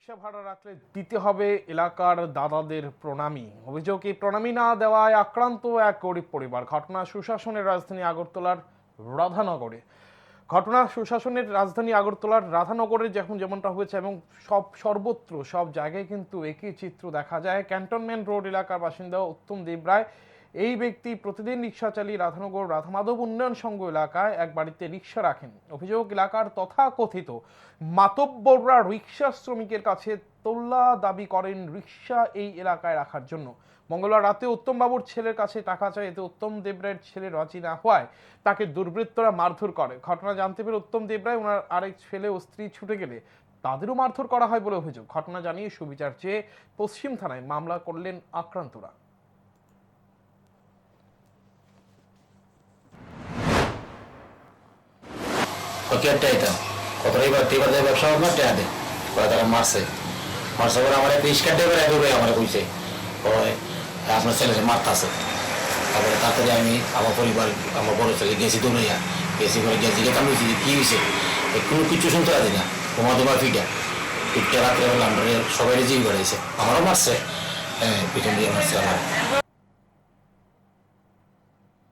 রিক্সা ভাড়া রাখলে দিতে হবে এলাকার দাদাদের প্রণামী। অভিযোগ প্রণামী না দেওয়ায় আক্রান্ত এক গরিব পরিবার। ঘটনা সুশাসনের রাজধানী আগরতলার রাধানগরে। ঘটনা সুশাসনের রাজধানী আগরতলার রাধানগরে যখন যেমনটা হয়েছে এবং সব সর্বত্র সব জায়গায় কিন্তু একই চিত্র দেখা যায়। ক্যান্টনমেন্ট রোড এলাকার বাসিন্দা উত্তম দেবরায় এই ব্যক্তি প্রতিদিন রিক্সা চালিয়ে রাধানগর রাধামাধব উন্নয়ন সংঘ এলাকায় এক বাড়িতে রিক্সা রাখেন। অভিযোগ, এলাকার তথাকথিত মাতব্বররা রিক্সা শ্রমিকের কাছে তোল্লা দাবি করেন রিক্সা এই এলাকায় রাখার জন্য। মঙ্গলবার রাতে উত্তম বাবুর ছেলের কাছে টাকা চায় এতে উত্তম দেবরায়ের ছেলে রাজি না হওয়ায় তাকে দুর্বৃত্তরা মারধর করে। ঘটনা জানতে পেরে উত্তম দেবরায় ওনার আরেক ছেলে ও স্ত্রী ছুটে গেলে তাদেরও মারধর করা হয় বলে অভিযোগ। ঘটনা জানিয়ে সুবিচার চেয়ে পশ্চিম থানায় মামলা করলেন আক্রান্তরা। এবার ব্যবসা দে। তারা মারছে। মারছে পরে আমার কইছে। আপনার তারপরে আমি আমার পরিবার, আমার বড় ছেলে গেছি দৌড়াইয়া গেছি গেছি যে হয়েছে কোনো কিছু শুনতে না। রাত্রে আমরা সবাই বেড়াইছে আমারও মারছে। হ্যাঁ পিছন দিয়ে মারছে